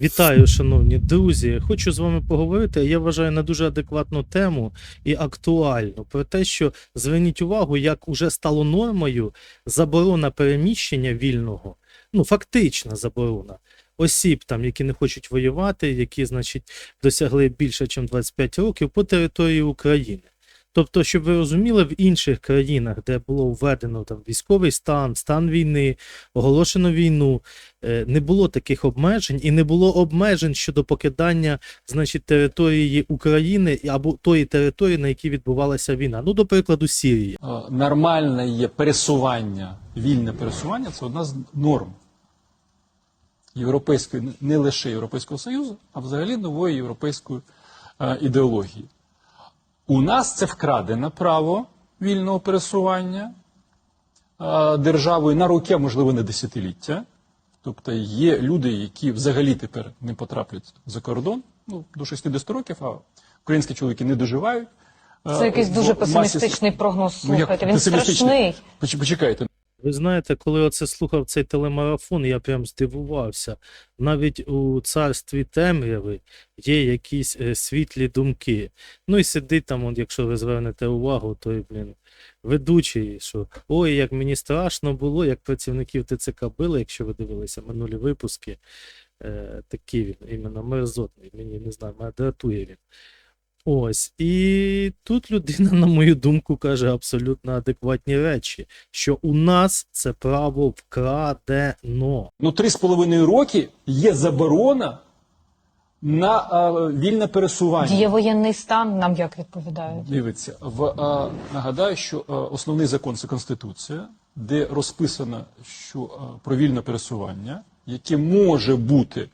Вітаю, шановні друзі. Хочу з вами поговорити. Я вважаю на дуже адекватну тему і актуальну про те, що зверніть увагу, як уже стало нормою заборона переміщення вільного, ну фактична заборона осіб, там, які не хочуть воювати, які, значить, досягли більше, ніж 25 років по території України. Тобто, щоб ви розуміли, в інших країнах, де було введено там військовий стан, стан війни, оголошено війну, е, не було таких обмежень і не було обмежень щодо покидання значить, території України або тої території, на якій відбувалася війна. Ну, до прикладу, Сірії. Е, нормальне є пересування, вільне пересування це одна з норм європейської, не лише Європейського Союзу, а взагалі нової європейської е, ідеології. У нас це вкрадене право вільного пересування державою на роки, а можливо, не десятиліття. Тобто є люди, які взагалі тепер не потраплять за кордон ну, до 60 років, а українські чоловіки не доживають. Це якийсь дуже масі- песимістичний прогноз. Ну, як Слухайте, він страшний. Почекайте, Ви знаєте, коли оце слухав цей телемарафон, я прям здивувався. Навіть у царстві темряви є якісь е, світлі думки. Ну і сидить там, от, якщо ви звернете увагу, той, блін, ведучий, що ой, як мені страшно було, як працівників ТЦК били, якщо ви дивилися минулі випуски. Е, такий він, іменно мерзотний, мені не знаю, мене дратує він. Ось, і тут людина, на мою думку, каже абсолютно адекватні речі, що у нас це право вкрадено. ну три з половиною роки є заборона на е, вільне пересування. Діє воєнний стан, нам як відповідають. Дивіться, в е, нагадаю, що е, основний закон це конституція, де розписано, що е, про вільне пересування, яке може бути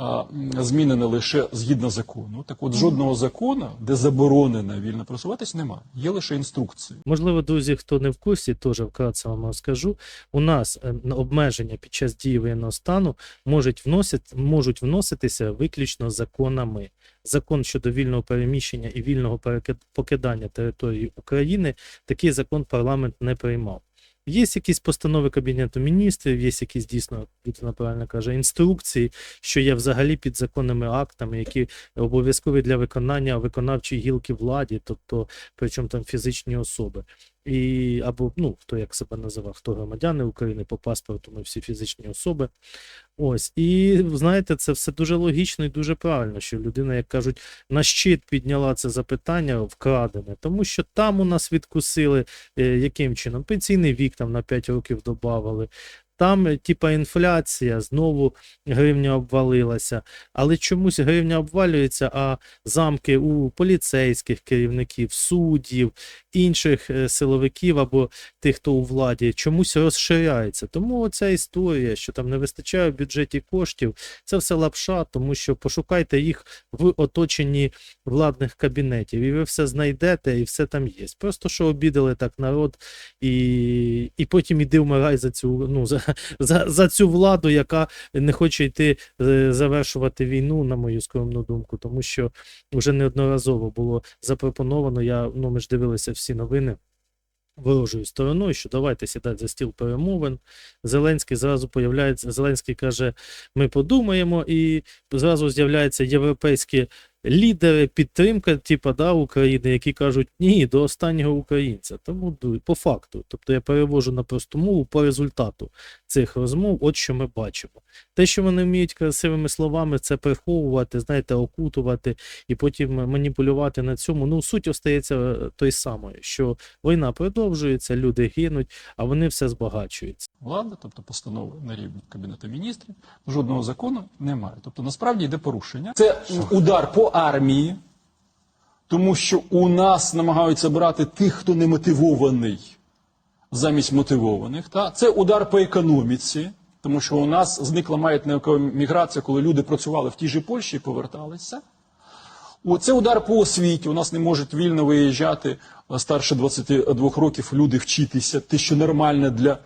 е, м, змінене лише згідно закону. Так от жодного закону, де заборонено вільно пересуватись, немає. Є лише інструкції. Можливо, друзі, хто не в курсі, теж вкратце вам розкажу. У нас е, обмеження під час дії воєнного стану можуть, вносити, можуть вноситися виключно законами. Закон щодо вільного переміщення і вільного покидання території України, такий закон парламент не приймав. Є якісь постанови Кабінету міністрів, є якісь дійсно, людина правильно каже, інструкції, що є взагалі підзаконними актами, які обов'язкові для виконання виконавчої гілки владі, тобто причому там фізичні особи. І або ну хто як себе називав, хто громадяни України по паспорту, ми всі фізичні особи. Ось і знаєте, це все дуже логічно і дуже правильно, що людина, як кажуть, на щит підняла це запитання вкрадене, тому що там у нас відкусили е, яким чином пенсійний вік там на 5 років додавали. Там, е, типа, інфляція, знову гривня обвалилася, але чомусь гривня обвалюється, а замки у поліцейських керівників, суддів, інших е, силовиків або тих, хто у владі, чомусь розширяється. Тому оця історія, що там не вистачає в бюджеті коштів, це все лапша, тому що пошукайте їх в оточенні владних кабінетів, і ви все знайдете, і все там є. Просто що обідали так народ, і, і потім іди вмирай за цю, ну, за, за, за цю владу, яка не хоче йти е, завершувати війну, на мою скромну думку, тому що вже неодноразово було запропоновано. Я, ну, ми ж дивилися всі новини. Ворожою стороною, що давайте сідати за стіл перемовин. Зеленський зразу появляється. Зеленський каже: ми подумаємо, і зразу з'являються європейські лідери, підтримка, типа, да, України, які кажуть ні до останнього українця. Тому по факту. Тобто я перевожу на просту мову по результату цих розмов, от що ми бачимо. Те, що вони вміють красивими словами, це приховувати, знаєте, окутувати і потім маніпулювати на цьому. Ну, суть остається е, той самою, що війна продовжується, люди гинуть, а вони все збагачуються. Влада, тобто постанови на рівні Кабінету міністрів, жодного закону немає. Тобто насправді йде порушення. Це удар по армії, тому що у нас намагаються брати тих, хто не мотивований замість мотивованих. Та? Це удар по економіці, тому що у нас зникла маятна міграція, коли люди працювали в тій же Польщі і поверталися. Це удар по освіті. У нас не можуть вільно виїжджати е, старше 22 років люди вчитися, те, що нормально для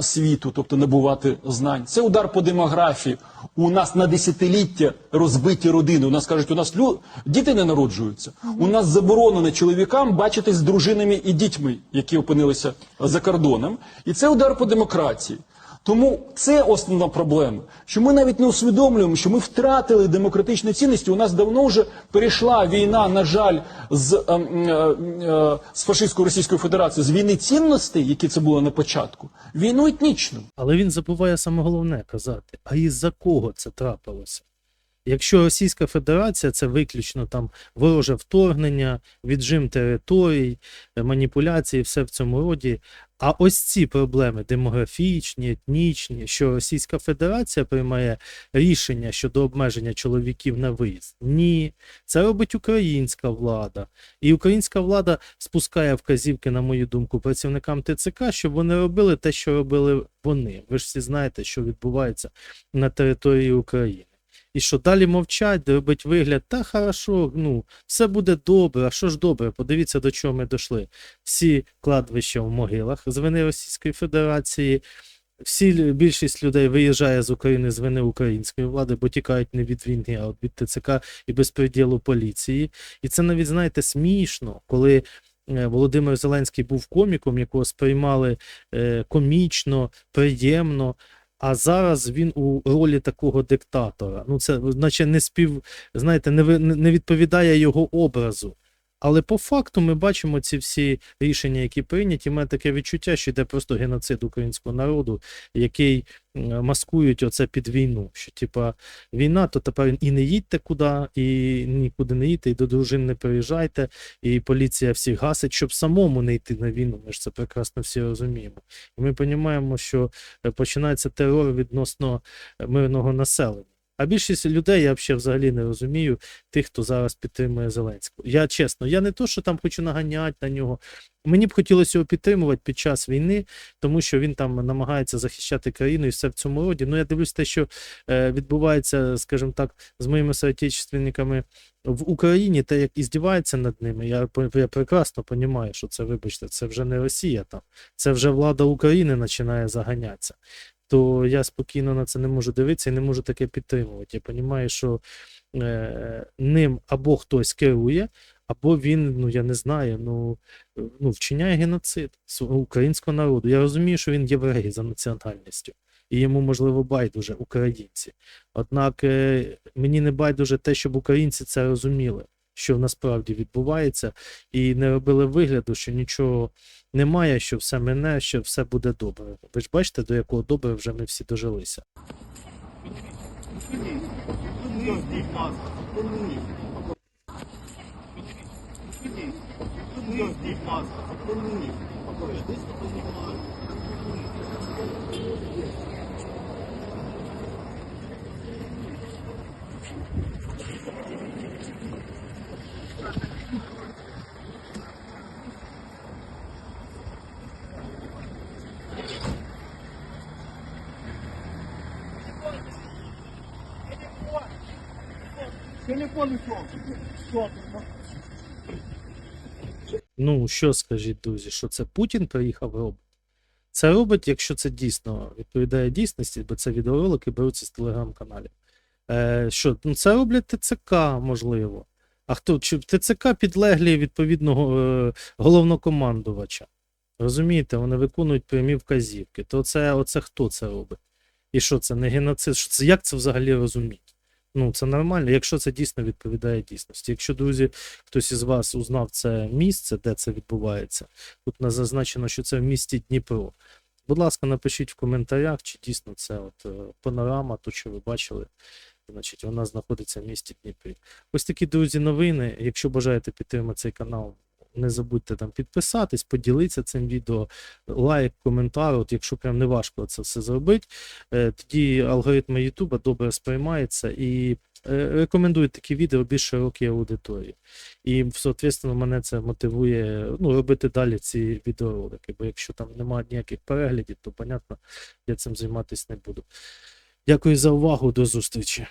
світу, тобто набувати знань. Це удар по демографії. У нас на десятиліття розбиті родини. У нас кажуть, у нас лю... діти не народжуються. У нас заборонено чоловікам бачитись з дружинами і дітьми, які опинилися за кордоном. І це удар по демократії. Тому це основна проблема, що ми навіть не усвідомлюємо, що ми втратили демократичні цінності. У нас давно вже перейшла війна, на жаль, з, е, е, з фашистською Російською Федерацією, з війни цінностей, які це було на початку, війну етнічну. Але він забуває саме головне казати: а із-за кого це трапилося? Якщо Російська Федерація це виключно там вороже вторгнення, віджим територій, е, маніпуляції, все в цьому роді. А ось ці проблеми демографічні, етнічні, що Російська Федерація приймає рішення щодо обмеження чоловіків на виїзд. Ні, це робить українська влада. І українська влада спускає вказівки, на мою думку, працівникам ТЦК, щоб вони робили те, що робили вони. Ви ж всі знаєте, що відбувається на території України. І що далі мовчать, робить вигляд, та хорошо, ну, все буде добре. А що ж добре? Подивіться, до чого ми дійшли. Всі кладовища в могилах з вини Російської Федерації. Всі більшість людей виїжджає з України з вини української влади, бо тікають не від війни, а від ТЦК і безпреділу поліції. І це навіть, знаєте, смішно, коли е, Володимир Зеленський був коміком, якого сприймали е, комічно, приємно. А зараз він у ролі такого диктатора. Ну, це, наче не спів, знаєте, не, не відповідає його образу. Але по факту ми бачимо ці всі рішення, які прийняті. Мене таке відчуття, що йде просто геноцид українського народу, який маскують оце під війну. Що типа війна, то тепер і не їдьте куди, і нікуди не їдьте, і до дружин не приїжджайте, і поліція всіх гасить, щоб самому не йти на війну. Ми ж це прекрасно всі розуміємо. І ми розуміємо, що е, починається терор відносно е, мирного населення. А більшість людей я взагалі не розумію тих, хто зараз підтримує Зеленського. Я чесно, я не то, що там хочу наганяти на нього. Мені б хотілося його підтримувати під час війни, тому що він там намагається захищати країну і все в цьому роді. Ну я дивлюсь те, що е, відбувається, скажімо так, з моїми соотечественниками в Україні, те, як іздівається над ними. Я, я прекрасно розумію, що це, вибачте, це вже не Росія там, це вже влада України починає заганятися. То я спокійно на це не можу дивитися і не можу таке підтримувати. Я розумію, що е, ним або хтось керує, або він, ну я не знаю, ну, е, ну вчиняє геноцид українського народу. Я розумію, що він єврей за національністю, і йому, можливо, байдуже українці. Однак е, мені не байдуже те, щоб українці це розуміли, що насправді відбувається, і не робили вигляду, що нічого немає, що все мене, що все буде добре. Ви ж бачите, до якого добре вже ми всі дожилися. Ну, що скажіть, друзі, що це Путін приїхав робить? Це робить, якщо це дійсно відповідає дійсності, бо це відеоролики беруться з телеграм-каналів. Е, що, ну це роблять ТЦК, можливо. А хто? Чи ТЦК підлеглі відповідного е, головнокомандувача? Розумієте, вони виконують прямі вказівки. То це, оце хто це робить? І що це не геноцид? Що це, як це взагалі розуміти? Ну, це нормально, якщо це дійсно відповідає дійсності. Якщо, друзі, хтось із вас узнав це місце, де це відбувається, тут на зазначено, що це в місті Дніпро. Будь ласка, напишіть в коментарях, чи дійсно це от е, панорама, то що ви бачили. Значить, вона знаходиться в місті Дніпрі. Ось такі друзі новини. Якщо бажаєте підтримати цей канал, не забудьте там підписатись, поділитися цим відео, лайк, коментар. От якщо прям не важко це все зробити, е, тоді алгоритми Ютуба добре сприймаються і е, рекомендують такі відео більш широкій аудиторії. І, соответственно, мене це мотивує ну, робити далі ці відеоролики. Бо якщо там немає ніяких переглядів, то понятно, я цим займатися не буду. Дякую за увагу, до зустрічі.